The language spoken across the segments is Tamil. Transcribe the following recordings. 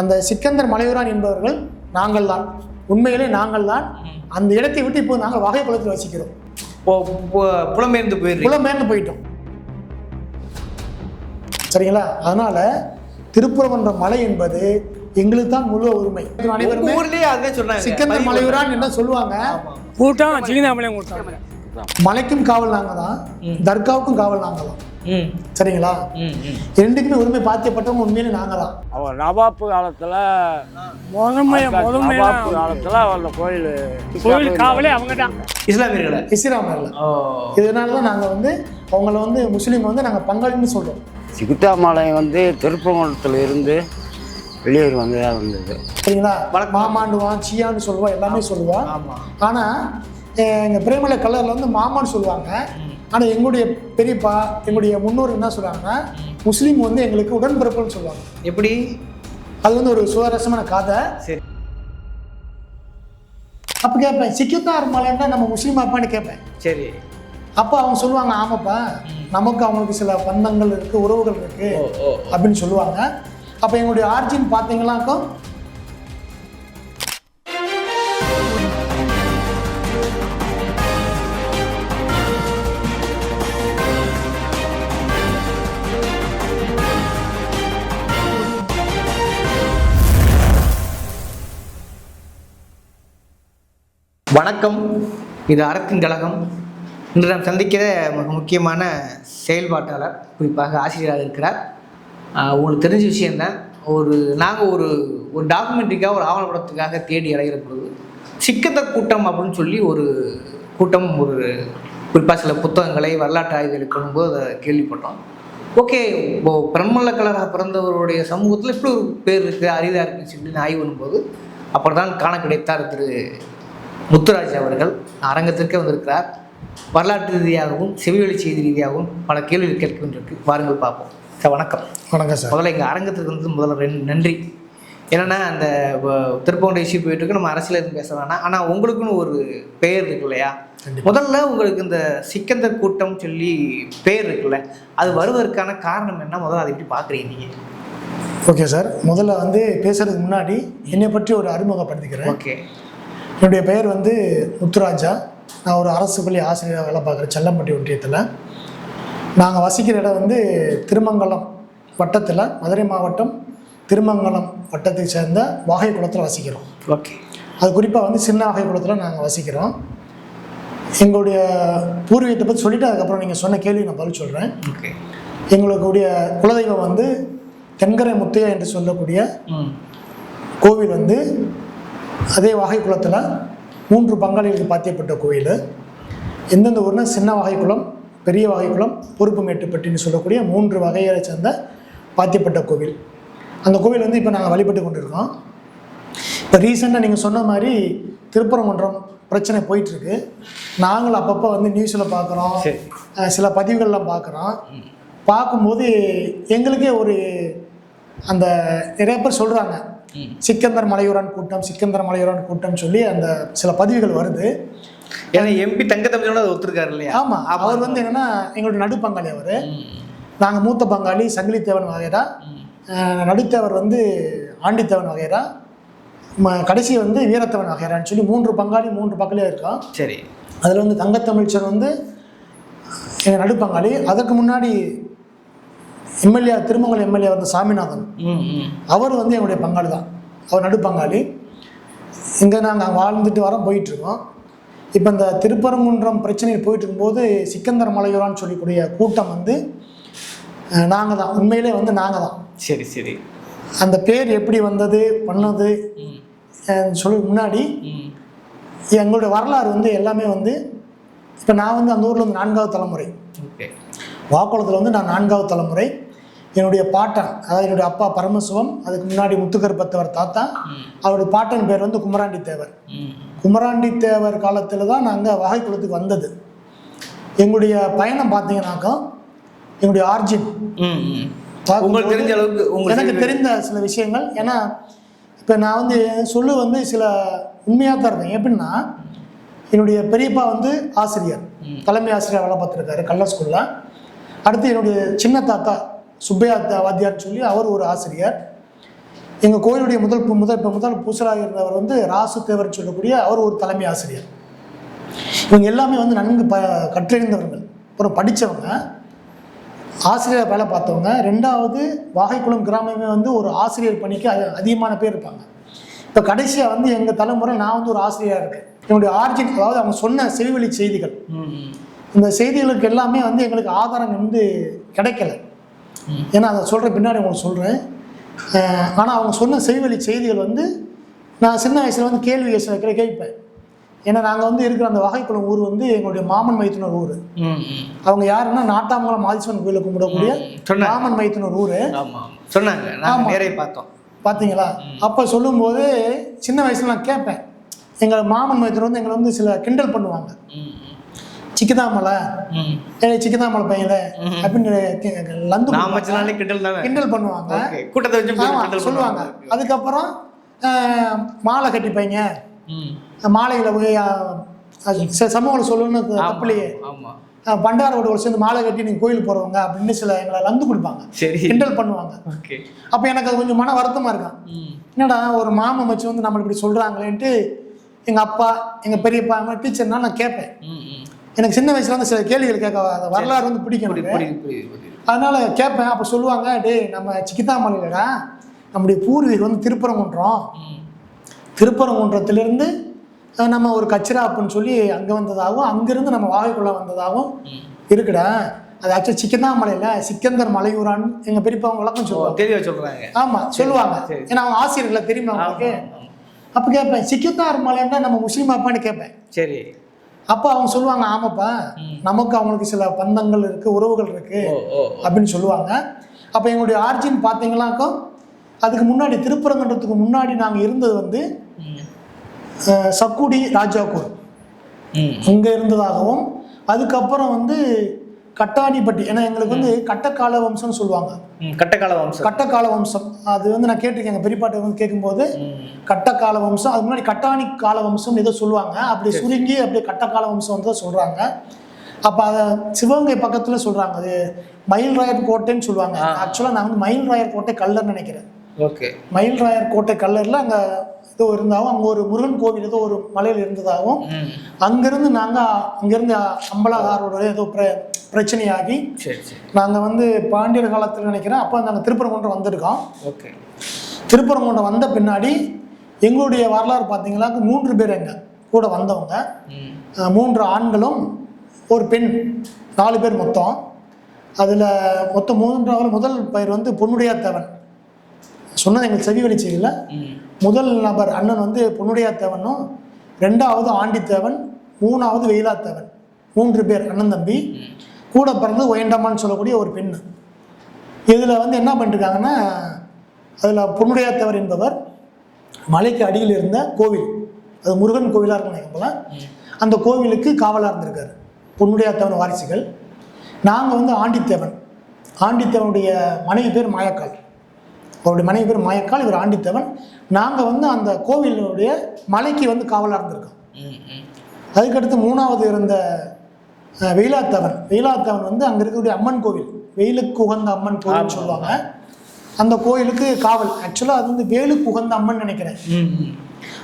அந்த சிக்கந்தர் மலையூரான் என்பவர்கள் நாங்கள் தான் உண்மையிலே நாங்கள் தான் அந்த இடத்தை விட்டு இப்போ நாங்கள் வகை குளத்தில் வசிக்கிறோம். புலம்பெயர்ந்து போயிடுறீங்க. புலம்பெயர்ந்து போயிட்டோம். சரிங்களா? அதனால திருப்புறமன்ற மலை என்பது எங்களுக்கு தான் முழு உரிமை. அனைவருமே சிக்கந்தர் மலையூரான் என்ன சொல்லுவாங்க? கூட்டம் சிங்கந்தாமலையும் கூட்டம். மலைக்கும் காவல் நாங்க தான் தர்காவுக்கும் காவல் நாங்க தான் சரிங்களா? ரெண்டுக்குமே உரிமை பாத்தியப்பட்டவங்க உண்மையிலே நாங்க தான் அவர் நவாப்பு காலத்துல நவாப்பு காலத்துல அந்த கோயில் கோவில் காவலே அவங்க தான் இஸ்லாமியர்களை? இஸ்லாமியர்கள்? ஓ. இதனால தான் நாங்கள் வந்து அவங்கள வந்து முஸ்லீம் வந்து நாங்கள் பங்காளின்னு சொல்கிறோம் சிகுத்தாமலை வந்து திருப்பங்குளத்துல இருந்து வெளியூர் வந்து தான் வந்தது சரிங்களா மாமாண்டுவான் சியான்னு சொல்லுவான் எல்லாமே சொல்லுவான் ஆனால் எங்கள் பிரேமலை கலரில் வந்து மாமான்னு சொல்லுவாங்க. ஆனால் எங்களுடைய பெரியப்பா எங்களுடைய முன்னோர் என்ன சொல்லுவாங்கன்னா முஸ்லீம் வந்து எங்களுக்கு உடன்பிறப்புன்னு சொல்லுவாங்க. எப்படி? அது வந்து ஒரு சுவாரஸ்யமான கதை. சரி. அப்போ கேட்பேன் சிக்கித்தார் மலைன்னா நம்ம முஸ்லீம் அப்பான்னு கேட்பேன் சரி. அப்போ அவங்க சொல்லுவாங்க ஆமாப்பா நமக்கு அவங்களுக்கு சில பந்தங்கள் இருக்குது உறவுகள் இருக்குது அப்படின்னு சொல்லுவாங்க. அப்போ எங்களுடைய ஆர்ஜின் பார்த்தீங்கன்னாக்கா வணக்கம். இது அறத்தின் கழகம். இன்று நாம் சந்திக்கிற மிக முக்கியமான செயல்பாட்டாளர் குறிப்பாக ஆசிரியராக இருக்கிறார். உங்களுக்கு தெரிஞ்ச விஷயந்தான் ஒரு நாங்கள் ஒரு ஒரு டாக்குமெண்ட்ரிக்காக ஒரு ஆவணப்படத்துக்காக தேடி அடைகிற பொழுது சிக்கத்த கூட்டம் அப்படின்னு சொல்லி ஒரு கூட்டம் ஒரு குறிப்பாக சில புத்தகங்களை வரலாற்று ஆய்வுகளை போது அதை கேள்விப்பட்டோம். ஓகே இப்போ பிரம்மல்ல கலராக பிறந்தவருடைய சமூகத்தில் இப்படி ஒரு பேர் இருக்குது அரிதாக இருக்குன்னு சொல்லி ஆய்வு பண்ணும்போது அப்புறம் தான் காண கிடைத்தார் திரு முத்துராஜ் அவர்கள் அரங்கத்திற்கே வந்திருக்கிறார். வரலாற்று ரீதியாகவும் செவிவழி செய்தி ரீதியாகவும் பல கேள்விகள் கேட்க வேண்டியிருக்கு வாருங்கள் பார்ப்போம். சார் வணக்கம். வணக்கம் சார். முதல்ல எங்கள் அரங்கத்துக்கு வந்து முதல்ல ரெண்டு நன்றி. என்னென்னா அந்த திருப்பவண்ட இஷ்யூ போயிட்டு இருக்கு நம்ம அரசியல் எதுவும் பேச வேணாம். ஆனால் உங்களுக்குன்னு ஒரு பெயர் இருக்கு இல்லையா? முதல்ல உங்களுக்கு இந்த சிக்கந்தர் கூட்டம் சொல்லி பேர் இருக்குல்ல அது வருவதற்கான காரணம் என்ன? முதல்ல அதை எப்படி பார்க்குறீங்க நீங்கள் ஓகே சார். முதல்ல வந்து பேசுறதுக்கு முன்னாடி என்னை பற்றி ஒரு அறிமுகப்படுத்திக்கிறேன். ஓகே. என்னுடைய பெயர் வந்து முத்துராஜா. நான் ஒரு அரசு பள்ளி ஆசிரியராக வேலை பார்க்குறேன் செல்லம்பட்டி ஒன்றியத்தில். நாங்கள் வசிக்கிற இடம் வந்து திருமங்கலம் வட்டத்தில் மதுரை மாவட்டம் திருமங்கலம் வட்டத்தை சேர்ந்த வாகை குளத்தில் வசிக்கிறோம். ஓகே. அது குறிப்பாக வந்து சின்ன வாகை குளத்தில் நாங்கள் வசிக்கிறோம். எங்களுடைய பூர்வீகத்தை பற்றி சொல்லிவிட்டு அதுக்கப்புறம் நீங்கள் சொன்ன கேள்வி நான் பதில் சொல்கிறேன் ஓகே. எங்களுடைய குலதெய்வம் வந்து தென்கரை முத்தையா என்று சொல்லக்கூடிய கோவில் வந்து அதே வகை குளத்தில் மூன்று பங்காளிகளுக்கு பாத்தியப்பட்ட கோயில். எந்தெந்த ஊர்னா சின்ன வகைக்குளம் பெரிய வகைக்குளம் பொறுப்பு மேட்டுப்பட்டின்னு சொல்லக்கூடிய மூன்று வகையை சேர்ந்த பாத்தியப்பட்ட கோவில். அந்த கோவில் வந்து இப்போ நாங்கள் வழிபட்டு கொண்டிருக்கோம். இப்போ ரீசெண்டாக நீங்கள் சொன்ன மாதிரி திருப்பரங்குன்றம் பிரச்சனை போயிட்டுருக்கு. நாங்களும் அப்பப்போ வந்து நியூஸில் பார்க்குறோம் சில பதிவுகள்லாம் பார்க்குறோம் பார்க்கும்போது எங்களுக்கே ஒரு அந்த நிறைய பேர் சொல்கிறாங்க சிக்கந்தர் மலையூரான் கூட்டம் சிக்கந்தர் மலையூரான் கூட்டம் சொல்லி அந்த சில பதிவுகள் வருது. ஏன்னா எம்பி தங்க தமிழோட அதை ஒத்துருக்காரு இல்லையா? ஆமாம் அவர் வந்து என்னென்னா எங்களுடைய நடு பங்காளி அவர். நாங்கள் மூத்த பங்காளி சங்கிலித்தேவன் வகைரா நடுத்தேவர் வந்து ஆண்டித்தேவன் வகைரா கடைசி வந்து வீரத்தேவன் வகைரான்னு சொல்லி மூன்று பங்காளி மூன்று பங்காளியாக இருக்கோம் சரி. அதில் வந்து தங்கத்தமிழ்ச்சன் வந்து எங்கள் நடுப்பங்காளி அதற்கு முன்னாடி எம்எல்ஏ திருமங்கலம் எம்எல்ஏ வந்து சாமிநாதன். அவர் வந்து எங்களுடைய பங்காளி தான் அவர் நடுப்பங்காளி இங்கே நாங்கள் வாழ்ந்துட்டு வரோம் போயிட்டுருக்கோம். இப்போ இந்த திருப்பரங்குன்றம் பிரச்சனையில் போயிட்டு இருக்கும்போது சிக்கந்தர் மலையூரான்னு சொல்லக்கூடிய கூட்டம் வந்து நாங்கள் தான் உண்மையிலே வந்து நாங்கள் தான் சரி சரி. அந்த பேர் எப்படி வந்தது பண்ணது சொல்லி முன்னாடி எங்களுடைய வரலாறு வந்து எல்லாமே வந்து இப்போ நான் வந்து அந்த ஊரில் வந்து நான்காவது தலைமுறை. வாக்குளத்தில் வந்து நான் நான்காவது தலைமுறை. என்னுடைய பாட்டன் அதாவது என்னுடைய அப்பா பரமசிவம் அதுக்கு முன்னாடி முத்துக்கருப்பத்தவர் தாத்தா அவருடைய பாட்டன் பேர் வந்து குமராண்டி தேவர். குமராண்டி தேவர் காலத்தில் தான் நாங்கள் வகை குளத்துக்கு வந்தது. எங்களுடைய பயணம் பார்த்தீங்கன்னாக்கா எங்களுடைய ஆர்ஜின் உங்களுக்கு தெரிஞ்ச அளவுக்கு உங்களுக்கு எனக்கு தெரிந்த சில விஷயங்கள். ஏன்னா இப்போ நான் வந்து சொல்லு வந்து சில உண்மையாக தான் இருந்தேன். எப்படின்னா என்னுடைய பெரியப்பா வந்து ஆசிரியர். தலைமை ஆசிரியர் வேலை பார்த்துருக்காரு கள்ள ஸ்கூலில் அடுத்து என்னுடைய சின்ன தாத்தா சுப்பையா வாத்தியார்னு சொல்லி அவர் ஒரு ஆசிரியர். எங்கள் கோயிலுடைய முதல் முதல் இப்போ முதல் பூசலாக இருந்தவர் வந்து ராசு தேவர் சொல்லக்கூடிய அவர் ஒரு தலைமை ஆசிரியர். இவங்க எல்லாமே வந்து நன்கு ப கற்றறிந்தவர்கள். அப்புறம் படித்தவங்க ஆசிரியர் வேலை பார்த்தவங்க. ரெண்டாவது வாகைக்குளம் கிராமமே வந்து ஒரு ஆசிரியர் பணிக்கு அதிகமான பேர் இருப்பாங்க. இப்போ கடைசியாக வந்து எங்கள் தலைமுறை நான் வந்து ஒரு ஆசிரியராக இருக்கேன். என்னுடைய ஆர்ஜின் அதாவது அவங்க சொன்ன செவிவழி செய்திகள். இந்த செய்திகளுக்கு எல்லாமே வந்து எங்களுக்கு ஆதாரம் வந்து கிடைக்கல. ஏன்னா அதை சொல்கிற பின்னாடி உங்களுக்கு சொல்கிறேன் ஆனால் அவங்க சொன்ன செய்வழி செய்திகள் வந்து நான் சின்ன வயசில் வந்து கேள்வி கேட்க கேட்பேன். ஏன்னா நாங்கள் வந்து இருக்கிற அந்த வகைக்குளம் ஊர் வந்து எங்களுடைய மாமன் மைத்துனர் ஊர். அவங்க யாருன்னா நாட்டாமங்கலம் ஆதிஸ்வரன் கோயிலை கும்பிடக்கூடிய. மாமன் மைத்துனர் ஊர். சொன்னாங்க. நேரே பார்த்தோம். பார்த்தீங்களா? அப்போ சொல்லும்போது சின்ன வயசுல நான் கேட்பேன். எங்கள் மாமன் மைத்துனர் வந்து எங்களை வந்து சில கிண்டல் பண்ணுவாங்க. சிக்கதாமலை. சிக்கதாமலை பையல அப்படின்னு லந்து கிண்டல் தானே? கிண்டல் பண்ணுவாங்க. கூட்டத்தை வச்சு சொல்லுவாங்க. அதுக்கப்புறம் மாலை கட்டிப்பைங்க ம். மாலையில் போய் சமூகம் சொல்லணும்னு தப்புலையே பண்டாரோட ஒரு சேர்ந்து மாலை கட்டி நீங்கள் கோயிலுக்கு போகிறவங்க அப்படின்னு சில எங்களை லந்து கொடுப்பாங்க. கிண்டல் பண்ணுவாங்க. அப்போ எனக்கு அது கொஞ்சம் மன வருத்தமாக இருக்கும். ம். என்னடா ஒரு மாமன் வச்சு வந்து நம்மளை இப்படி சொல்கிறாங்களேன்ட்டு எங்கள் அப்பா எங்கள் பெரியப்பா டீச்சர்னா நான் கேட்பேன். எனக்கு சின்ன வயசுல வந்து சில கேள்விகள் கேட்க அந்த வரலாறு வந்து பிடிக்கும் அதனால கேட்பேன். அப்போ சொல்லுவாங்க டேய் நம்ம சிக்கித்தாமலையிலடா நம்முடைய பூர்வீகம் வந்து திருப்பரங்குன்றம். திருப்பரங்குன்றத்திலிருந்து நம்ம ஒரு கச்சிரா அப்படின்னு சொல்லி அங்கே வந்ததாகவும் அங்கேருந்து நம்ம வாகைக்குள்ள வந்ததாகவும். இருக்குடா. அது ஆக்சுவலி சிக்கந்தாமலையில் சிக்கந்தர் மலையூரான்னு எங்கள் பெரியப்பா விளக்கம் ஓ சொல்லுவாங்க. தெரிய சொல்றாங்க. ஆமாம் சொல்லுவாங்க. ஏன்னா அவங்க ஆசிரியர்களை தெரியுமா அவங்களுக்கு. அப்போ கேட்பேன் சிக்கந்தார் மலைன்னா நம்ம முஸ்லீம் அப்பான்னு கேட்பேன். சரி. அப்போ அவங்க சொல்லுவாங்க ஆமாப்பா நமக்கு அவங்களுக்கு சில பந்தங்கள் இருக்குது உறவுகள் ஓ அப்படின்னு சொல்லுவாங்க. அப்போ எங்களுடைய ஆர்ஜின் பார்த்தீங்கன்னாக்கா அதுக்கு முன்னாடி திருப்பரங்குன்றத்துக்கு முன்னாடி நாங்கள் இருந்தது வந்து சக்குடி ராஜாக்கூர். அங்கே இருந்ததாகவும் அதுக்கப்புறம் வந்து கட்டாணிப்பட்டி ஏன்னா எங்களுக்கு வந்து கட்டக்கால வம்சம்னு சொல்லுவாங்க. கட்டக்கால வம்சம் கட்டக்கால வம்சம் அது வந்து நான் கேட்டிருக்கேன் எங்கள் பெரியப்பாட்டை வந்து கேட்கும்போது கட்டக்கால வம்சம் அது முன்னாடி கட்டாணி கால வம்சம் ஏதோ சொல்லுவாங்க அப்படி சுருங்கி அப்படியே கட்டக்கால வம்சம் வந்து சொல்கிறாங்க அப்போ அதை சிவகங்கை பக்கத்தில் சொல்கிறாங்க அது மயில்ராயர் கோட்டைன்னு சொல்லுவாங்க. ஆக்சுவலாக நான் வந்து மயில்ராயர் கோட்டை கல்லர்னு நினைக்கிறேன். ஓகே. மயில்ராயர் கோட்டை கல்லரில் அங்கே ஏதோ இருந்தாகவும் அங்கே ஒரு முருகன் கோவில் ஏதோ ஒரு மலையில் இருந்ததாகவும் அங்கேருந்து நாங்கள் அங்கேருந்து அம்பலாதாரோட ஏதோ பிர பிரச்சனையாகி சரி சரி. நாங்கள் வந்து பாண்டியர் காலத்தில் நினைக்கிறேன் அப்போ நாங்கள் திருப்பரங்குன்றம் வந்திருக்கோம். ஓகே. திருப்பரங்குன்றம் வந்த பின்னாடி எங்களுடைய வரலாறு பார்த்தீங்கன்னா மூன்று பேர் எங்க கூட வந்தவங்க. மூன்று ஆண்களும் ஒரு பெண் நாலு பேர் மொத்தம். அதில் மொத்தம் மூன்றாவது முதல் பெயர் வந்து பொன்னுடையாத்தேவன். சொன்னது எங்களுக்கு செவி ம். முதல் நபர் அண்ணன் வந்து பொன்னுடையாத்தேவனும் ரெண்டாவது ஆண்டித்தேவன் மூணாவது வெயிலாத்தேவன் மூன்று பேர் அண்ணன் தம்பி. கூட பிறந்து ஒயண்டம்மான்னு சொல்லக்கூடிய ஒரு பெண் இதில் வந்து என்ன பண்ணிருக்காங்கன்னா அதில் பொன்னுடையாத்தவர் என்பவர் மலைக்கு அடியில் இருந்த கோவில். அது முருகன் கோவிலாக இருக்கும் நினைக்கும் போல. அந்த கோவிலுக்கு காவலாக இருந்திருக்காரு. பொன்னுடையாத்தவன் வாரிசுகள். நாங்கள் வந்து ஆண்டித்தேவன். ஆண்டித்தேவனுடைய மனைவி பேர் மாயக்கால். அவருடைய மனைவி பேர் மாயக்கால் இவர் ஆண்டித்தேவன். நாங்கள் வந்து அந்த கோவிலுடைய மலைக்கு வந்து காவலாக இருந்திருக்கோம். அதுக்கடுத்து மூணாவது இருந்த வெயிலாத்தவன் வெயிலாத்தவன் வந்து அங்கே இருக்கக்கூடிய அம்மன் கோவில். வெயிலுக்கு உகந்த அம்மன் கோவில் சொல்லுவாங்க. அந்த கோயிலுக்கு காவல். ஆக்சுவலாக அது வந்து வேலுக்கு உகந்த அம்மன் நினைக்கிறேன்.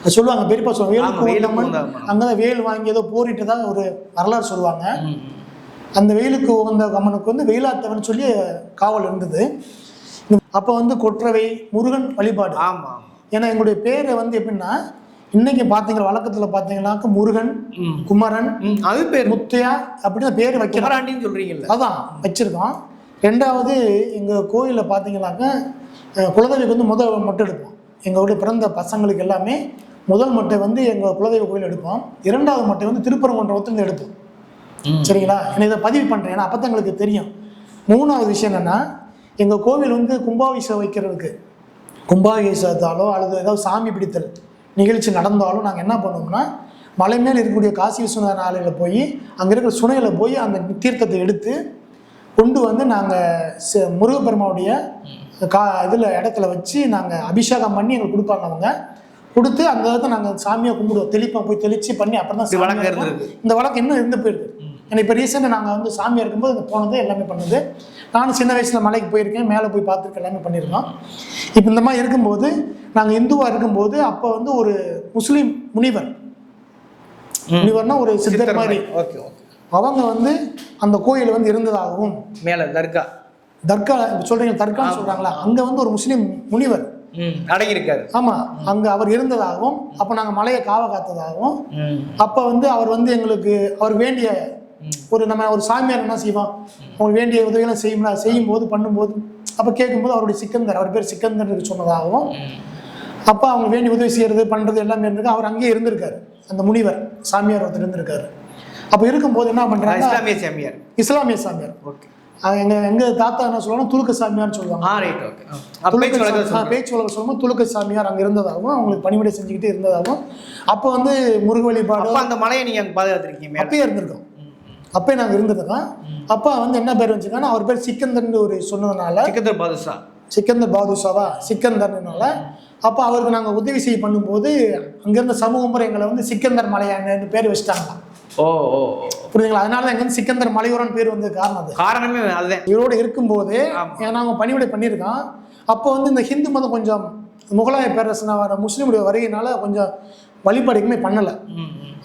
அது சொல்லுவாங்க பெரியப்பா சொல்லுவாங்க. வேலுக்கு உகந்த அம்மன். உகந்த அம்மன். அங்கே தான் வேல் வாங்கி ஏதோ போரிட்டதா ஒரு வரலாறு சொல்லுவாங்க. அந்த வெயிலுக்கு உகந்த அம்மனுக்கு வந்து வெயிலாத்தவன் சொல்லி காவல் இருந்தது. அப்போ வந்து கொற்றவை முருகன் வழிபாடு. ஆமா ஆமா. ஏன்னா எங்களுடைய பேரை வந்து எப்படின்னா இன்னைக்கு பார்த்தீங்கன்னா வழக்கத்தில் பார்த்தீங்கன்னாக்க முருகன் குமரன் அது பேர். முத்தையா அப்படின்னு பேர் வைக்கிறோம். குமராண்டின்னு சொல்றீங்கல்ல. அதான் வச்சிருக்கோம். ரெண்டாவது எங்கள் கோயிலில் பார்த்தீங்கன்னாக்க அஹ், குலதெய்வக்கு வந்து முதல் மொட்டை எடுப்போம். எங்களுடைய பிறந்த பசங்களுக்கு எல்லாமே முதல் மொட்டை வந்து எங்கள் குலதெய்வ கோயில் எடுப்போம். இரண்டாவது மொட்டை வந்து திருப்பரங்குன்றத்துலேருந்து எடுப்போம் சரிங்களா? என்னை இதை பதிவு பண்ணுறேன் ஏன்னா அப்போ எங்களுக்கு தெரியும். மூணாவது விஷயம் என்னென்னா எங்கள் கோவில் வந்து கும்பாபிஷேகம் வைக்கிறதுக்கு. கும்பாபிஷேகத்தாலோ அல்லது ஏதாவது சாமி பிடித்தல். நிகழ்ச்சி நடந்தாலும் நாங்கள் என்ன பண்ணுவோம்னா மலை மேல் இருக்கக்கூடிய காசி விஸ்வநாதர் ஆலையில் போய் அங்கே இருக்கிற சுனையில் போய் அந்த தீர்த்தத்தை எடுத்து கொண்டு வந்து நாங்கள் முருகப்பெருமாவுடைய கா இதில் இடத்துல வச்சு நாங்கள் அபிஷேகம் பண்ணி எங்களுக்கு கொடுப்பாங்க அவங்க. கொடுத்து அந்த நாங்கள் சாமியை கும்பிடுவோம். தெளிப்போம் போய் தெளித்து பண்ணி அப்புறம் தான். இந்த வழக்கம் இன்னும் இருந்து போயிருக்கு. ஏன்னா இப்போ ரீசெண்டாக நாங்கள் வந்து சாமியாக இருக்கும்போது அங்கே போனது எல்லாமே பண்ணது. நானும் சின்ன வயசில் மலைக்கு போயிருக்கேன் மேலே போய் பார்த்துருக்கேன் எல்லாமே பண்ணியிருக்கோம் இப்போ இந்த மாதிரி இருக்கும்போது நாங்கள் இந்துவாக இருக்கும்போது அப்போ வந்து ஒரு முஸ்லீம் முனிவர். முனிவர்னா ஒரு சித்தர் மாதிரி. Okay okay. அவங்க வந்து அந்த கோயில் வந்து இருந்ததாகவும். மேலே தர்கா. தர்கா சொல்றீங்க தர்கான்னு சொல்றாங்களா? அங்க வந்து ஒரு முஸ்லீம் முனிவர். ம் அடங்கி இருக்காரு ஆமா அங்க அவர் இருந்ததாகவும் அப்ப நாங்க மலையை காவ காத்ததாகவும் அப்ப வந்து அவர் வந்து எங்களுக்கு அவர் வேண்டிய ஒரு நம்ம ஒரு சாமியார் என்ன செய்வோம் அவங்களுக்கு வேண்டிய உதவியெல்லாம் செய்யும்ல? செய்யும் போது பண்ணும்போது அப்ப கேட்கும்போது அவருடைய சிக்கந்தர் அவர் பேர் சிக்கந்தர் சொன்னதாகவும் அப்ப அவங்க வேண்டிய உதவி செய்யறது பண்றது எல்லாமே இருந்திருக்கு அவர் அங்கேயே இருந்திருக்காரு. அந்த முனிவர் சாமியார் ஒருத்தர் இருந்திருக்காரு. அப்ப இருக்கும்போது என்ன பண்றாங்க? இஸ்லாமிய சாமியார். இஸ்லாமிய சாமியார். ஓகே. எங்க எங்க தாத்தா என்ன சொல்லுவாங்க துலுக்க சாமியார்னு சொல்லுவாங்க. ஆ ரைட் ஓகே பேச்சு வழக்கு சொல்லும்போது துலுக்க சாமியார் அங்க இருந்ததாகவும் அவங்களுக்கு பணிவிடை செஞ்சுக்கிட்டே இருந்ததாகவும் அப்போ வந்து முருக வழிபாடு அந்த மலையை நீங்க பாதுகாத்திருக்கீங்க அப்பயே இருந்திருக்கோம். அப்பயே நாங்க இருந்திருக்கோம் அப்பா வந்து என்ன பேர் வச்சுருக்காங்கன்னா அவர் பேர் சிக்கந்தர்னு ஒரு சொன்னதுனால சிக்கந்தர் பாதுஷா. சிக்கந்தர் பாதுஷாவா? சிக்கந்தர்னால அப்போ அவருக்கு நாங்கள் உதவி செய்ய பண்ணும்போது அங்கிருந்த சமூக முறை எங்களை வந்து சிக்கந்தர் மலையான்னு பேர் வச்சுட்டாங்களாம் ஓ ஓ. புரியுதுங்களா? அதனால தான் எங்க சிக்கந்தர் மலையோரன் பேர் வந்து காரணம் அது. காரணமே அதுதான். இவரோடு இருக்கும்போது. ஏன்னா அவங்க பணிவிடை பண்ணியிருக்கான். அப்போ வந்து இந்த ஹிந்து மதம் கொஞ்சம் முகலாய பேரரசனா வர முஸ்லீமுடைய வருகையினால கொஞ்சம் வழிபாடு பண்ணலை.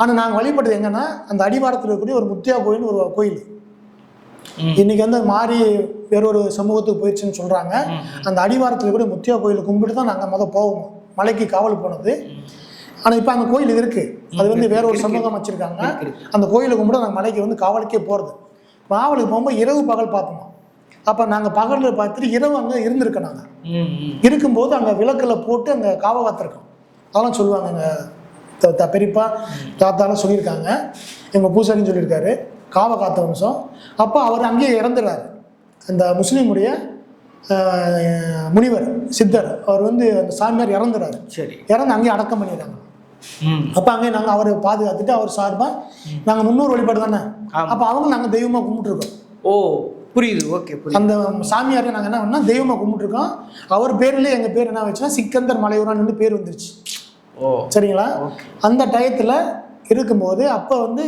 ஆனால் நாங்கள் வழிபட்டது எங்கன்னா அந்த அடிவாரத்தில் இருக்கக்கூடிய ஒரு முத்தியா கோயில்னு ஒரு கோயில். இன்னைக்கு வந்து மாறி வேறொரு சமூகத்துக்கு போயிடுச்சுன்னு சொல்றாங்க. அந்த அடிவாரத்தில் இருக்கக்கூடிய முத்தியா கோயில் கும்பிட்டு தான் நாங்கள் முத போவோம். மலைக்கு காவல் போனது. ஆனால் இப்போ அந்த கோயில் இருக்கு. அது வந்து வேற ஒரு சமூகம் வச்சிருக்காங்க. அந்த கோயிலை கும்பிட்டு நாங்கள் மலைக்கு வந்து காவலுக்கே போகிறது காவலுக்கு போகும்போது இரவு பகல் பார்ப்போம்? அப்போ நாங்கள் பகலில் பார்த்துட்டு இரவு அங்கே இருந்திருக்கோம் நாங்கள். இருக்கும்போது அங்கே விளக்கில் போட்டு அங்கே காவ காத்திருக்கோம் அதெல்லாம் சொல்லுவாங்க எங்கள் பெரியப்பா தாத்தாலாம் சொல்லியிருக்காங்க. எங்கள் பூசாரின்னு சொல்லியிருக்காரு. காவ காத்த வம்சம். அப்போ அவர் அங்கேயே இறந்துடுறாரு. அந்த முஸ்லீமுடைய முனிவர் சித்தர் அவர் வந்து அந்த சாமியார் இறந்துறாரு சரி. இறந்து அங்கேயே அடக்கம் பண்ணிடுறாங்க. அப்போ அங்கேயே நாங்கள் அவரை பாதுகாத்துட்டு அவர் சார்பாக நாங்கள் முன்னோர் வழிபாடு தானே. அப்போ அவங்க நாங்கள் தெய்வமாக கும்பிட்டுருக்கோம். ஓ புரியுது. ஓகே புரியுது. அந்த சாமியாரை நாங்கள் என்ன பண்ணோம் தெய்வமாக கும்பிட்டுருக்கோம். அவர் பேர்லேயே எங்கள் பேர் என்ன வச்சுன்னா சிக்கந்தர் மலையூரான்னு பேர் வந்துருச்சு. சரிங்களா? அந்த டயத்தில் இருக்கும்போது அப்போ வந்து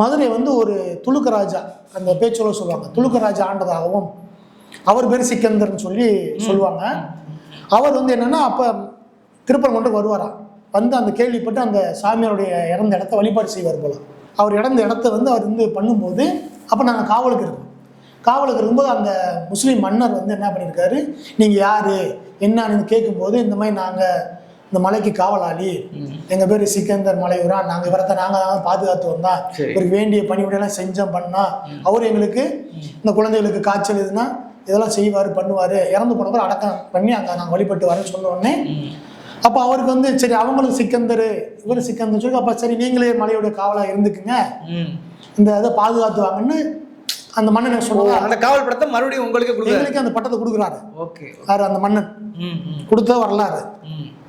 மதுரை வந்து ஒரு துலுக்க ராஜா அந்த பேச்சோல சொல்லுவாங்க. துலுக்க ராஜா ஆண்டதாகவும் அவர் பேர் சிக்கந்தர்னு சொல்லி சொல்லுவாங்க. அவர் வந்து என்னன்னா அப்போ திருப்பரங்குன்றம் வருவாராம். வந்து அந்த கேள்விப்பட்டு அந்த சாமியாருடைய இறந்த இடத்த வழிபாடு செய்வார் போல. அவர் இறந்த இடத்த வந்து அவர் வந்து பண்ணும்போது அப்போ நாங்கள் காவலுக்கு இருக்கோம். காவலுக்கு இருக்கும்போது அந்த முஸ்லீம் மன்னர் வந்து என்ன பண்ணியிருக்காரு நீங்கள் யார்? என்னன்னு கேட்கும்போது இந்த மாதிரி நாங்கள் இந்த மலைக்கு காவலாளி. எங்கள் பேர் சிக்கந்தர் மலையூரா. நாங்கள் இவரத்தை நாங்கள் தான் பாதுகாத்து வந்தோம். இவருக்கு வேண்டிய பணிவிடையெல்லாம் செஞ்சோம் பண்ணோம் அவர் எங்களுக்கு இந்த குழந்தைகளுக்கு காய்ச்சல் இதுனா இதெல்லாம் செய்வார் பண்ணுவார். இறந்து போனவர் அடக்கம் பண்ணி அங்கே நாங்கள் வழிபட்டு வரேன்னு சொன்ன உடனே அப்போ அவருக்கு வந்து சரி அவங்களும் சிக்கந்தர் இவரும் சிக்கந்தர் சொல்லி அப்போ சரி நீங்களே மலையோட காவலாக இருந்துக்குங்க. இந்த இதை பாதுகாத்து வாங்கன்னு அந்த மன்னன் சொன்னதா அந்த காவல் படத்தை மறுபடியும் உங்களுக்கு எங்களுக்கு அந்த பட்டத்தை கொடுக்குறாரு. ஓகே. யார்? அந்த மன்னன். கொடுத்த வரலாறு.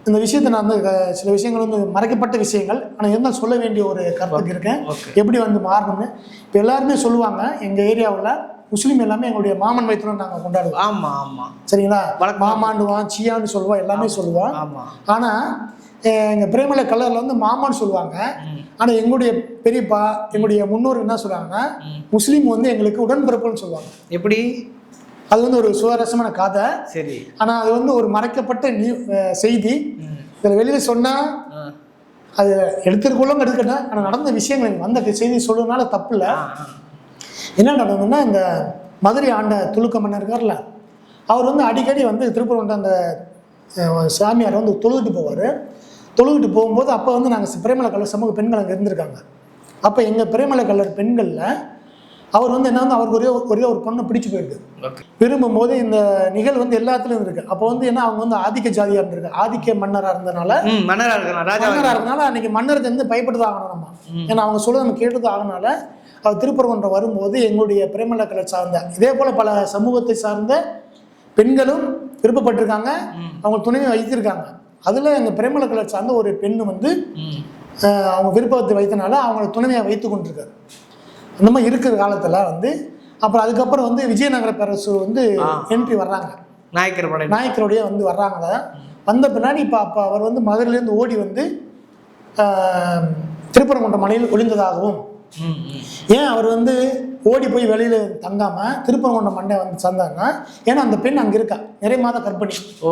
இந்த விஷயத்தை நான் வந்து சில விஷயங்கள் வந்து மறைக்கப்பட்ட விஷயங்கள். ஆனால் இருந்தால் சொல்ல வேண்டிய ஒரு கருத்துக்கு இருக்கேன். எப்படி வந்து மாறணும்னு. இப்போ எல்லாருமே சொல்லுவாங்க எங்கள் ஏரியாவில் முஸ்லீம் எல்லாமே எங்களுடைய மாமன் வைத்தியம் நாங்கள் கொண்டாடுவோம். ஆமா ஆமா. சரிங்களா. மாமாண்டுவான் சியான்னு சொல்லுவோம் எல்லாமே சொல்லுவோம் ஆமா. ஆனால் எங்கள் பிரேமலை கலரில் வந்து மாமான்னு சொல்லுவாங்க. ஆனால் எங்களுடைய பெரியப்பா எங்களுடைய முன்னோர் என்ன சொல்லுவாங்கன்னா முஸ்லீம் வந்து எங்களுக்கு உடன்பிறப்புன்னு சொல்லுவாங்க. எப்படி? அது வந்து ஒரு சுவாரஸ்யமான கதை. சரி. ஆனால் அது வந்து ஒரு மறைக்கப்பட்ட நியூ செய்தி. இதில் வெளியில் சொன்னால் ஆ. அது எடுத்துருக்கோளும் எடுக்கட்டும் ஆனால் நடந்த விஷயங்கள் எனக்கு வந்த செய்தி சொல்லுறதுனால தப்பு இல்லை. என்ன நடந்ததுன்னா இந்த மதுரை ஆண்ட துலுக்க மன்னர் இருக்கார்ல அவர் வந்து அடிக்கடி வந்து திருப்பூர் அந்த அஹ், சாமியார் வந்து தொழுதுட்டு போவார். தொழுதுட்டு போகும்போது அப்போ வந்து நாங்கள் பிரேமலை கலர் சமூக பெண்கள் அங்கே இருந்திருக்காங்க. அப்போ எங்கள் பிரேமலை கலர் பெண்களில் அவர் வந்து என்ன வந்து அவருக்கு ஒரே ஒரே ஒரு பொண்ணை பிடிச்சு போயிருக்கு ஓகே விரும்பும்போது இந்த நிகழ் வந்து எல்லாத்துலயும் இருக்கு. அப்போ வந்து என்ன அவங்க வந்து ஆதிக்க ஜாதியா இருந்திருக்கு ஆதிக்க மன்னரா இருந்தனால மன்னரா மன்னரா இருந்தனால அன்னைக்கு மன்னருக்கு வந்து பயப்படுதான் ஆகணும் நம்ம. ஏன்னா அவங்க சொல்ல நம்ம கேட்டுதான் ஆகனால அவர் திருப்பரங்குன்றம் வரும்போது எங்களுடைய பிரேமலக்கலை சார்ந்த இதே போல பல சமூகத்தை சார்ந்த பெண்களும் விருப்பப்பட்டிருக்காங்க. அவங்க துணையை வைத்திருக்காங்க. அதுல எங்க பிரேமலக்கலை சார்ந்த ஒரு பெண் வந்து அவங்க விருப்பத்தை வைத்தனால அவங்கள துணைவியை வைத்து கொண்டிருக்காரு. அந்த மாதிரி இருக்கிற காலத்துல வந்து அப்புறம் அதுக்கப்புறம் வந்து விஜயநகர பேரரசு வந்து. என்ட்ரி வர்றாங்க. நாயக்கர் நாயக்கருடைய வந்து வர்றாங்க. வந்த பின்னாடி இப்போ அப்போ அவர் வந்து மதுரையிலேருந்து ஓடி வந்து ஆஹ், திருப்பரங்குன்றம் மலையில் ஒளிந்ததாகவும் ஏன் அவர் வந்து ஓடி போய் வெளியில் தங்காமல் திருப்பரங்குன்றம் மண்டை வந்து சந்தாருன்னா ஏன்னா அந்த பெண் அங்கே இருக்கா. நிறை மாத கர்ப்பிணி. ஓ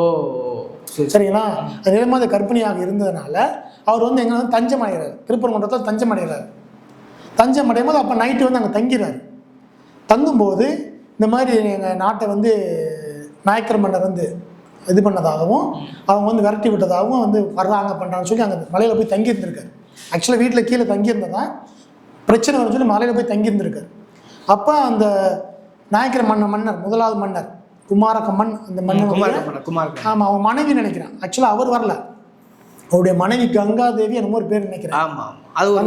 சரி சரிங்களா? அது நிறை மாத கர்ப்பிணியாக இருந்ததுனால அவர் வந்து எங்கே வந்து தஞ்சம் அடைகிறார் திருப்பரங்குன்றத்தில் தஞ்சம் அடைகிறார் தஞ்சம் அடையும் போது அப்போ நைட்டு வந்து அங்கே தங்கிறார். தங்கும்போது இந்த மாதிரி எங்கள் நாட்டை வந்து நாயக்கர் மன்னர் வந்து இது பண்ணதாகவும் அவங்க வந்து விரட்டி விட்டதாகவும் வந்து வர்றாங்க பண்ணுறாங்கன்னு சொல்லி அங்கே மலையில் போய் தங்கியிருந்திருக்காரு. ஆக்சுவலாக வீட்டில் கீழே தங்கியிருந்ததா? பிரச்சனை வரும்னு சொல்லி மலையில் போய் தங்கியிருந்திருக்காரு. அப்போ அந்த நாயக்கர் மன்னர் மன்னர் முதலாவது மன்னர் குமாரகம்மன் அந்த மன்னர் ஆமாம் அவன் மனைவி நினைக்கிறேன். ஆக்சுவலாக அவர் வரல. அவருடைய மனைவி கங்காதேவி என்னமோ ஒரு பேர் நினைக்கிறேன். ஆமா. அது ஒரு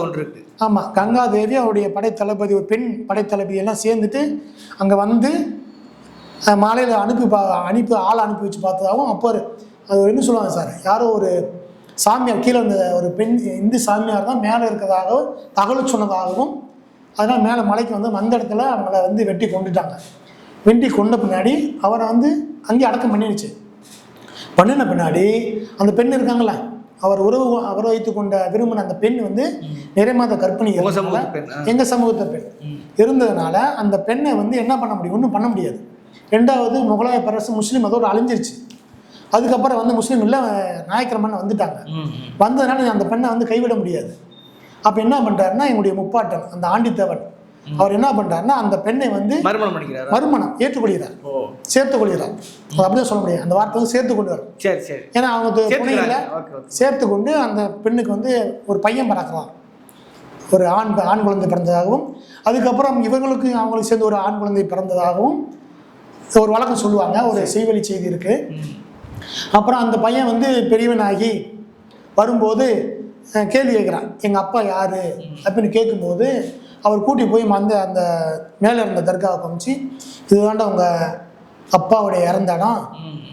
ஒன்று இருக்கு ஆமாம் கங்காதேவி அவருடைய படைத்தளபதி ஒரு பெண் படைத்தளபதி எல்லாம் சேர்ந்துட்டு அங்கே வந்து மாலையில் அனுப்பி பா அனுப்பி ஆள் அனுப்பி வச்சு பார்த்ததாகவும் அப்போ அது என்ன சொல்லுவாங்க சார் யாரோ ஒரு சாமியார் கீழே இருந்த ஒரு பெண் இந்து சாமியார் தான் மேலே இருக்கிறதாகவும் தகவல் சொன்னதாகவும் அதனால் மேலே மலைக்கு வந்து அந்த இடத்துல அவங்கள வந்து வெட்டி கொண்டுட்டாங்க. வெட்டி கொண்ட பின்னாடி அவரை வந்து அங்கேயே அடக்கம் பண்ணிடுச்சு பண்ணின பின்னாடி அந்த பெண் இருக்காங்களே அவர் உறவு அவர் வைத்து கொண்ட விரும்பின அந்த பெண் வந்து நிறைமாத கர்ப்பிணி உங்க இருந்ததுனால, சமூகத்து பெண், ஆ. எங்க சமூகத்தை பெண் இருந்ததுனால அந்த பெண்ணை வந்து என்ன பண்ண முடியும்? ஒன்றும் பண்ண முடியாது. ரெண்டாவது முகலாய பேரரசு முஸ்லீம் அதோடு அழிஞ்சிருச்சு. அதுக்கப்புறம் வந்து முஸ்லீம் இல்லை நாயக்கர் மன்னன் வந்துட்டாங்க. வந்ததுனால அந்த பெண்ணை வந்து கைவிட முடியாது. அப்போ என்ன பண்ணுறாருன்னா எங்களுடைய முப்பாட்டன் அந்த ஆண்டித்தேவன் அவர் என்ன பண்ணுறாருன்னா அந்த பெண்ணை வந்து மறுமணம் பண்ணிக்கிறாரா? மறுமணம் ஏற்றுக்கொள்கிறார். ஓ. சேர்த்து கொள்கிறார். அது அப்படியே சொல்ல முடியாது அந்த வார்த்தை வந்து சேர்த்து கொள்கிறார் சரி சரி. ஏன்னா அவங்க ஓகே. சேர்த்து கொண்டு அந்த பெண்ணுக்கு வந்து ஒரு பையன் பிறக்கிறான் ஒரு ஆண் ஆண் குழந்தை பிறந்ததாகவும் அதுக்கப்புறம் இவங்களுக்கு அவங்களுக்கு சேர்ந்து ஒரு ஆண் குழந்தை பிறந்ததாகவும் ஒரு வழக்கம் சொல்லுவாங்க. ஒரு செய்வழி செய்தி இருக்கு. அப்புறம் அந்த பையன் வந்து பெரியவனாகி வரும்போது கேள்வி கேட்குறான். எங்கள் அப்பா யார்? அப்படின்னு கேட்கும்போது அவர் கூட்டி போய் அந்த அந்த மேலே இருந்த தர்காவை காமிச்சு இதுதாண்டா உங்கள் அப்பாவுடைய இறந்த இடம்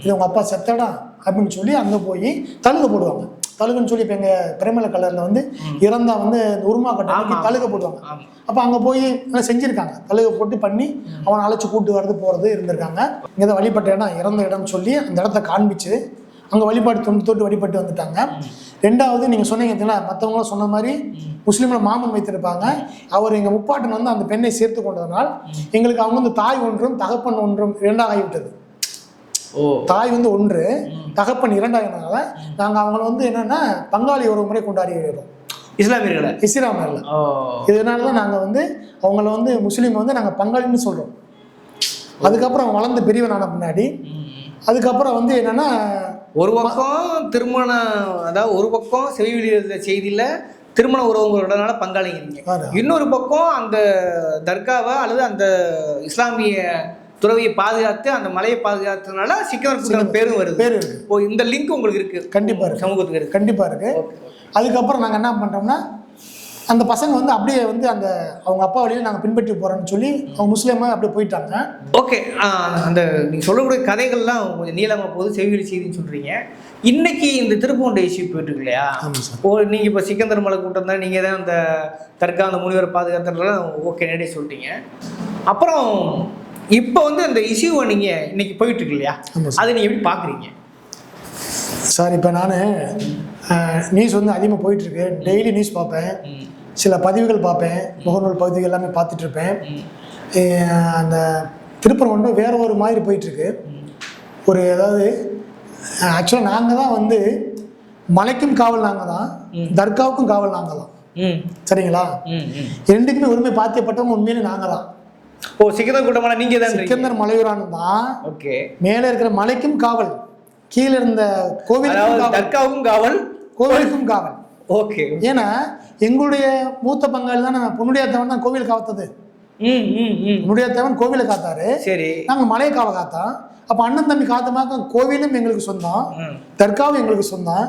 இது உங்கள் அப்பா செத்த இடம் அப்படின்னு சொல்லி அங்கே போய் தழுக போடுவாங்க. தழுகுன்னு சொல்லி இப்போ எங்கள் பிரேமல கலரில் வந்து இறந்தா வந்து உருமா கட்ட. தழுக போடுவாங்க. அப்போ அங்கே போய் எல்லாம் செஞ்சுருக்காங்க. தழுக போட்டு பண்ணி அவனை அழைச்சி கூட்டு வர்றது போகிறது இருந்திருக்காங்க. இங்கே தான் வழிபட்ட இடம் இறந்த இடம்னு சொல்லி அந்த இடத்த காண்பிச்சு அங்கே வழிபாடு தொண்டு தொட்டு வழிபட்டு வந்துட்டாங்க. ரெண்டாவது நீங்கள் சொன்னீங்க மற்றவங்களும் சொன்ன மாதிரி முஸ்லீமில் மாமன் வைத்திருப்பாங்க. அவர் எங்கள் முப்பாட்டன் வந்து அந்த பெண்ணை சேர்த்து கொண்டதனால் எங்களுக்கு அவங்க வந்து தாய் ஒன்றும் தகப்பன் ஒன்றும் இரண்டாக ஆகிவிட்டது. தாய் வந்து ஒன்று தகப்பன் இரண்டாகிறதுனால நாங்கள் அவங்கள வந்து என்னென்னா பங்காளி உறவு முறை கொண்டாடி வருகிறோம். இஸ்லாமியர்களை? இஸ்லாமியர்ல ஓ. இதனால தான் நாங்கள் வந்து அவங்கள வந்து முஸ்லீம் வந்து நாங்கள் பங்காளின்னு சொல்கிறோம் அதுக்கப்புறம் வளர்ந்து பெரியவனான பின்னாடி அதுக்கப்புறம் வந்து என்னென்னா ஒரு பக்கம் திருமணம் அதாவது ஒரு பக்கம் செவிவெளியில செய்தியில திருமண உறவுங்களோடனால பங்காளிங்க. இன்னொரு பக்கம் அந்த தர்காவை அல்லது அந்த இஸ்லாமிய துறவியை பாதுகாத்து அந்த மலையை பாதுகாத்ததுனால சிக்கனர் கூட்டம் பேரும் வருது. பேர் ஓ இந்த லிங்க் உங்களுக்கு இருக்கு? கண்டிப்பா இருக்கு. சமூகத்துக்கு இருக்கு. கண்டிப்பாக இருக்கு. அதுக்கப்புறம் நாங்கள் என்ன பண்ணுறோம்னா அந்த பசங்க வந்து அப்படியே வந்து அந்த அவங்க அப்பா வழியில் நாங்கள் பின்பற்றி போகிறோன்னு சொல்லி அவங்க முஸ்லீமாக அப்படியே போயிட்டாங்க. ஓகே அந்த நீங்கள் சொல்லக்கூடிய கதைகள்லாம் கொஞ்சம் நீளமாக போகுது செவிவெளி செய்தின்னு சொல்கிறீங்க இன்னைக்கு இந்த திருப்பூண்டை இஷ்யூ போயிட்டு இல்லையா? ஓ நீங்கள் இப்போ சிக்கந்தர் மலை கூட்டம் தான் நீங்கள் தான் அந்த தர்கா அந்த முனிவரை பாதுகாத்துறதுலாம் ஓகே நேரடியாக சொல்லிட்டீங்க. அப்புறம் இப்போ வந்து அந்த இஷ்யூவை நீங்கள் இன்னைக்கு போயிட்டு இருக்கு இல்லையா? அதை நீங்கள் எப்படி பார்க்குறீங்க சார் இப்போ நான் நியூஸ் வந்து அதிகமாக போயிட்டுருக்கு டெய்லி நியூஸ் பார்ப்பேன். சில பதிவுகள் பார்ப்பேன். முகநூல் பதிவுகள் எல்லாமே பார்த்துட்டு இருப்பேன் அந்த திருப்பரம் வந்து வேற ஒரு மாதிரி போயிட்டுருக்கு ஒரு அதாவது ஆக்சுவலாக நாங்கள் தான் வந்து மலைக்கும் காவல் நாங்கள் தான் தர்காவுக்கும் காவல் நாங்கள் தான். சரிங்களா? ரெண்டுக்குமே உரிமை பாத்தியப்பட்டவங்க உண்மையிலே நாங்கள் தான். ஓ சிக்கந்தர் கூட்டமான நீங்கள் தான் சிக்கந்தர் மலையூரானு தான் ஓகே. மேலே இருக்கிற மலைக்கும் காவல் கீழே இருந்த காவல். தர்காவுக்கும் காவல் கோவிலுக்கும் காவல். ஓகே. ஏன்னா எங்களுடைய மூத்த பங்காளி தான் நம்ம பொன்னுடையாத்தவன் தான் கோவில் காத்தது. ம் பொன்னுடையாத்தவன் கோவிலை காத்தாரு. சரி. நாங்கள் மலையை காவ காத்தோம். அப்போ அண்ணன் தம்பி காத்தமாக கோவிலும் எங்களுக்கு சொந்தம். தர்காவும் எங்களுக்கு சொந்தம்.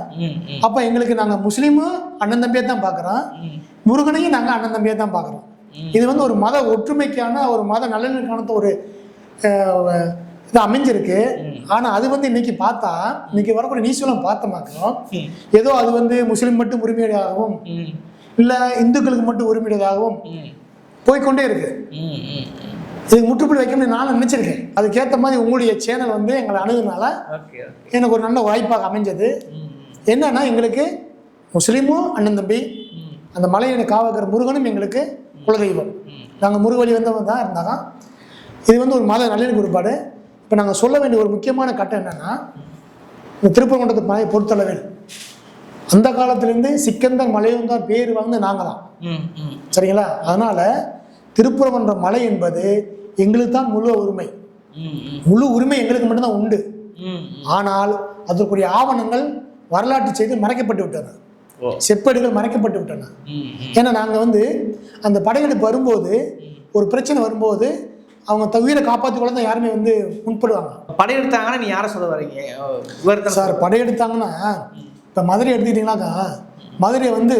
அப்போ எங்களுக்கு நாங்கள் முஸ்லீமும் அண்ணன் தம்பியை தான் பார்க்குறோம் முருகனையும் நாங்கள் அண்ணன் தம்பியை தான் பார்க்குறோம் இது வந்து ஒரு மத ஒற்றுமைக்கான ஒரு மத நல்லெண்ணுக்கான ஒரு இது அமைஞ்சிருக்கு. ஆனால் அது வந்து இன்னைக்கு பார்த்தா இன்னைக்கு வரக்கூடிய நியூஸ்லாம் பார்த்தோமாக்கிறோம் ஏதோ அது வந்து முஸ்லீம் மட்டும் உரிமையுடையதாகவும் ம். இல்லை இந்துக்களுக்கு மட்டும் உரிமையுடையதாகவும் ம். போய்க்கொண்டே இருக்கு. இதுக்கு முற்றுப்புள்ளி வைக்கணும்னு நான் நினச்சிருக்கேன். அதுக்கேற்ற மாதிரி உங்களுடைய சேனல் வந்து எங்களை அணுகுனால எனக்கு ஒரு நல்ல வாய்ப்பாக அமைஞ்சது. என்னன்னா எங்களுக்கு முஸ்லீமும் அண்ணன் தம்பி அந்த மலையை காவக்கிற முருகனும் எங்களுக்கு குலதெய்வம். நாங்கள் முருகவழி வந்தவங்க தான் இருந்தாங்க. இது வந்து ஒரு மத நல்லிணக்க குறிப்பாடு இப்போ நாங்கள் சொல்ல வேண்டிய ஒரு முக்கியமான கட்டம் என்னன்னா இந்த திருப்பரங்குன்றத்து மலையை பொறுத்தளவில் அந்த காலத்திலேருந்து சிக்கந்தர் மலையுந்தார் பேர் வாங்க நாங்கள் தான் சரிங்களா? அதனால திருப்பரங்குன்ற மலை என்பது எங்களுக்கு தான் முழு உரிமை. முழு உரிமை எங்களுக்கு மட்டும்தான் உண்டு. ஆனால் அதற்குரிய ஆவணங்கள் வரலாற்று செய்தி மறைக்கப்பட்டு விட்டன. செப்பேடுகள் மறைக்கப்பட்டு விட்டன. ஏன்னா நாங்கள் வந்து அந்த படையெடுப்பு வரும்போது ஒரு பிரச்சனை வரும்போது அவங்க த உயிரை காப்பாற்றிக் கொள்ள தான் யாருமே வந்து முன்படுவாங்க படையெடுத்தாங்கன்னா நீ யாரை சொல்ல வரீங்க? சார் படையெடுத்தாங்கன்னா இப்போ மதுரை எடுத்துக்கிட்டிங்கனாக்கா மதுரையை வந்து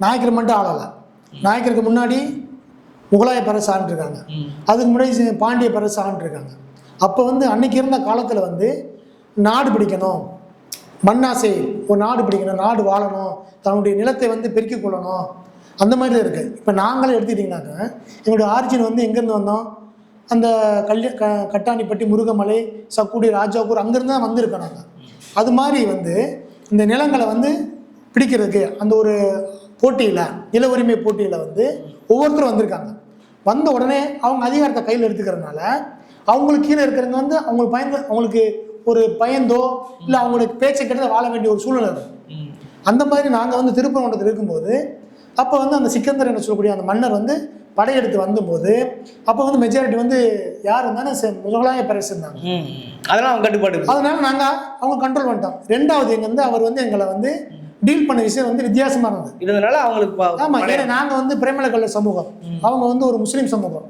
நாயக்கர் மட்டும் ஆளலை நாயக்கருக்கு முன்னாடி முகலாய பேரரசு ஆண்டுருக்காங்க. ம். அதுக்கு முன்னாடி பாண்டிய பேரரசு ஆண்டுருக்காங்க. அப்போ வந்து அன்னைக்கு இருந்த காலத்தில் வந்து நாடு பிடிக்கணும். மண்ணாசை ஒரு நாடு பிடிக்கணும் நாடு வாழணும் தன்னுடைய நிலத்தை வந்து பெருக்கிக் கொள்ளணும். அந்த மாதிரி தான் இருக்குது இப்போ நாங்களே எடுத்துக்கிட்டிங்கனாக்கா எங்களுடைய ஆரிஜின் வந்து எங்கேருந்து வந்தோம்? அந்த கல்ய க கட்டாணிப்பட்டி முருகமலை சக்குடி ராஜாப்பூர் அங்கேருந்து தான் வந்திருக்கோம் நாங்கள் அது மாதிரி வந்து இந்த நிலங்களை வந்து பிடிக்கிறதுக்கு அந்த ஒரு போட்டியில் நில உரிமை போட்டியில் வந்து ஒவ்வொருத்தரும் வந்திருக்காங்க. வந்த உடனே அவங்க அதிகாரத்தை கையில் எடுத்துக்கிறதுனால அவங்களுக்கு கீழே இருக்கிறவங்க வந்து அவங்களுக்கு பயந்து அவங்களுக்கு ஒரு பயந்தோ இல்லை அவங்களுக்கு பேச்சை கேட்டு வாழ வேண்டிய ஒரு சூழ்நிலை இருக்கும் அந்த மாதிரி நாங்கள் வந்து திருப்பரங்குன்றத்தில் இருக்கும்போது அப்போ வந்து அந்த சிக்கந்தர் என்று சொல்லக்கூடிய அந்த மன்னர் வந்து படையெடுத்து வந்தபோது அப்போ வந்து மெஜாரிட்டி வந்து யார் இருந்தாலும் முகலாய பேரரசு இருந்தாங்க. அதெல்லாம் அவன் கட்டுப்பாடு. அதனால நாங்கள் அவங்க கண்ட்ரோல் பண்ணிட்டோம். ரெண்டாவது எங்க வந்து அவர் வந்து எங்களை வந்து டீல் பண்ண விஷயம் வந்து வித்தியாசமா இருந்தது இதனால அவங்களுக்கு ப- ஆமா படைய- ஏன்னா நாங்கள் வந்து பிரேமல கல்ல சமூகம் அவங்க வந்து ஒரு முஸ்லீம் சமூகம்.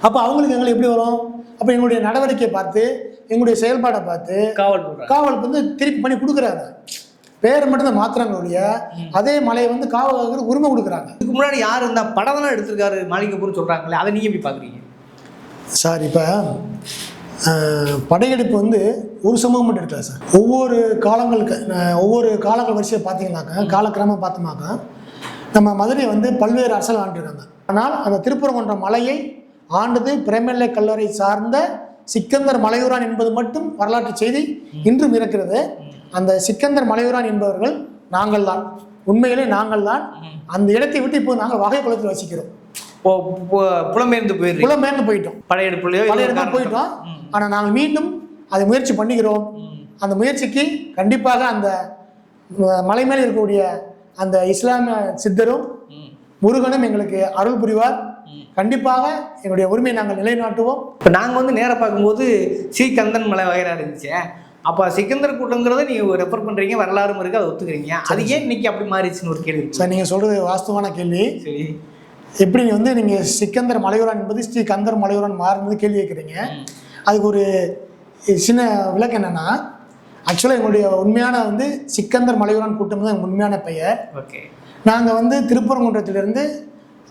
அப்போ அவங்களுக்கு எங்களுக்கு எப்படி வரும்? அப்போ எங்களுடைய நடவடிக்கையை பார்த்து எங்களுடைய செயல்பாடை பார்த்து காவல் காவலுக்கு வந்து திருப்பி பண்ணி கொடுக்குறாங்க. பேரை மட்டும்தான் மாத்துறாங்க ஒழிய அதே மலையை வந்து காவலுக்கு உரிமை கொடுக்குறாங்க. இதுக்கு முன்னாடி யார் இருந்தா படம் தானே எடுத்திருக்காரு மாளிகைப்பூர்னு சொல்றாங்களே அதை நீங்க எப்படி பாக்குறீங்க? சார் இப்போ படையெடுப்பு வந்து ஒரு சமூகம் மட்டும் இருக்கல சார். ஒவ்வொரு காலங்களுக்கு ஒவ்வொரு காலங்கள் வரிசையை பார்த்தீங்கன்னாக்கா காலக்கிரமம் பார்த்தோம்னாக்கா நம்ம மதுரையை வந்து பல்வேறு அரசல் ஆண்டிருக்காங்க. ஆனால் அந்த திருப்பரங்குன்ற மலையை ஆண்டது பிரேமல்லை கல்லறை சார்ந்த சிக்கந்தர் மலையூரான் என்பது மட்டும் வரலாற்று செய்தி இன்றும் இருக்கிறது. அந்த சிக்கந்தர் மலையூரான் என்பவர்கள் நாங்கள் தான் உண்மையிலே நாங்கள் தான் அந்த இடத்தை விட்டு இப்போ நாங்கள் வகை குளத்தில் வசிக்கிறோம். இப்போ பு- புலம்பெயர்ந்து போயிட்டோம். படையெடுப்புலையோ காரணம் போயிட்டோம். ஆனால் நாங்கள் மீண்டும் அதை முயற்சி பண்ணிக்கிறோம் அந்த முயற்சிக்கு கண்டிப்பாக அந்த மலை மேல் இருக்கக்கூடிய அந்த இஸ்லாமிய சித்தரும். முருகனும் எங்களுக்கு அருள் புரிவார். கண்டிப்பாக எங்களுடைய உரிமையை நாங்கள் நிலைநாட்டுவோம். இப்போ நாங்கள் வந்து நேராக பார்க்கும்போது ஸ்ரீகந்தன் மலை வகைரா இருந்துச்சு. அப்போ சிக்கந்தர் கூட்டங்கிறத நீங்கள் ரெஃபர் பண்ணுறீங்க வரலாறும் இருக்கு அதை ஒத்துக்கிறீங்க. அது ஏன் இன்னைக்கு அப்படி மாறிடுச்சுன்னு ஒரு கேள்வி. சார் நீங்கள் சொல்கிறது வாஸ்தவமான கேள்வி. சரி. எப்படி வந்து நீங்கள் சிக்கந்தர் மலையூரான் என்பது ஸ்ரீ கந்தர் மலையூரான் மாறுனது கேள்வி கேட்குறீங்க. அதுக்கு ஒரு சின்ன விளக்கம் என்னன்னா ஆக்சுவலாக எங்களுடைய உண்மையான வந்து சிக்கந்தர் மலையூரான் கூட்டம் தான் எங்கள் உண்மையான பெயர். ஓகே. நாங்கள் வந்து திருப்பரங்குன்றத்திலிருந்து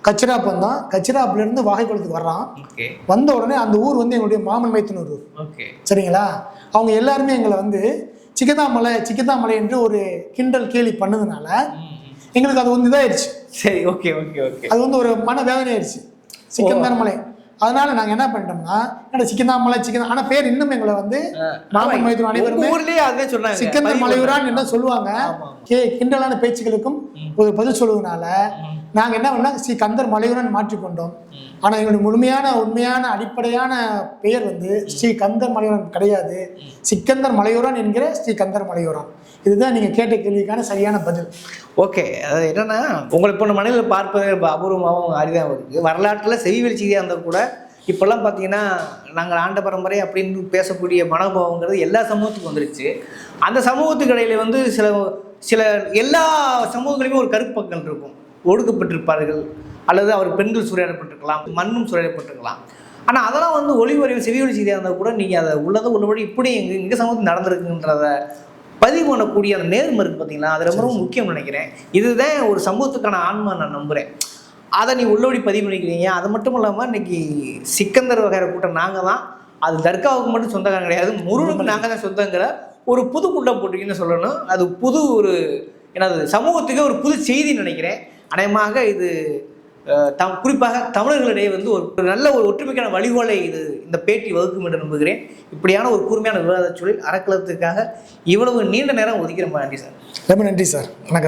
கச்சிராப் வந்தோம் கச்சிராப்லேருந்து வாகைக்குளத்துக்கு வர்றோம் ஓகே. வந்த உடனே அந்த ஊர் வந்து எங்களுடைய மாமன் மைத்தனூர் ஊர். சரிங்களா? அவங்க எல்லாருமே எங்களை வந்து சிக்கதாமலை சிக்கதாமலை என்று ஒரு கிண்டல் கேலி பண்ணதுனால எங்களுக்கு அது வந்து இதாயிடுச்சு. சரி ஓகே ஓகே ஓகே. அது வந்து ஒரு மன வேதனை ஆயிடுச்சு சிக்கந்தார் மலை. அதனால நாங்கள் என்ன பண்ணிட்டோம்னா என்னடா சிக்கந்தாமலை சிக்கன் ஆனால் பேர் இன்னும் எங்களை வந்து மாமன் மைத்தூர் அனைவருமே ஊர்லயே அதுதான் சொன்னாங்க. சிக்கந்தர் பதிவு மலையூரான் என்ன சொல்லுவாங்க. கே கிண்டலான பேச்சுக்களுக்கும் ஒரு பதில் சொல்லுவதனால நாங்க என்ன பண்ணோம்? ஸ்ரீ கந்தர் மலையூரான் மாற்றிக்கொண்டோம் ஆனா எங்களுடைய முழுமையான உண்மையான அடிப்படையான பெயர் வந்து ஸ்ரீ கந்தர் மலையூரான் கிடையாது. சிக்கந்தர் மலையூரான் என்கிற ஸ்ரீ கந்தர் மலையூரான் இதுதான் நீங்க கேட்ட கேள்விக்கான சரியான பதில். ஓகே. அது என்னன்னா உங்களை இப்போ மனிதர்கள் பார்ப்பது இப்போ அபூர்வமாகவும் அரிதாக இருக்குது. வரலாற்றில் செய்தியாக இருந்தால் கூட இப்போல்லாம் பார்த்தீங்கன்னா நாங்கள் ஆண்ட பரம்பரை அப்படின்னு பேசக்கூடிய மனோபாவங்கிறது எல்லா சமூகத்துக்கும் வந்துருச்சு. அந்த சமூகத்துக்கு இடையில வந்து சில சில எல்லா சமூகங்களையுமே ஒரு கருப்பங்கள் இருக்கும். ஒடுக்கப்பட்டிருப்பார்கள். அல்லது அவர் பெண்கள் சூறையாடப்பட்டிருக்கலாம் மண்ணும் சூறையாடப்பட்டிருக்கலாம். ஆனால் அதெல்லாம் வந்து ஒளிவரைவு செவிவெளி செய்தியாக இருந்தால் கூட நீங்கள் அதை உள்ளதை உள்ளபடி இப்படி எங்கள் எங்கள் சமூகத்தில் நடந்திருக்குன்றத பதிவு பண்ணக்கூடிய அந்த நேர்மை இருக்கு பார்த்தீங்களா அது ரொம்ப ரொம்ப முக்கியம் நினைக்கிறேன். இதுதான் ஒரு சமூகத்துக்கான ஆன்மா நான் நம்புகிறேன் அதை நீ உள்ளபடி பதிவு பண்ணிக்கிறீங்க. அது மட்டும் இல்லாமல் இன்னைக்கு சிக்கந்தர் வகைற கூட்டம் நாங்கள் தான். அது தர்காவுக்கு மட்டும் சொந்தக்காரன் கிடையாது. முருகனுக்கு நாங்கள் தான் சொந்தங்கிற ஒரு புது கூட்டம் போட்டிருக்கீங்கன்னு சொல்லணும். அது புது ஒரு என்னது சமூகத்துக்கு ஒரு புது செய்தி நினைக்கிறேன். அநேகமாக இது த தம் குறிப்பாக தமிழர்களிடையே வந்து ஒரு நல்ல ஒரு ஒற்றுமைக்கான வழிகோலை இது இந்த பேட்டி வகுக்கும் என்று நம்புகிறேன். இப்படியான ஒரு கூர்மையான விவாதச் சூழல் அறக்கலத்துக்காக இவ்வளவு நீண்ட நேரம் ஒதுக்கி ரொம்ப நன்றி சார். ரொம்ப நன்றி சார். வணக்கம் சார்.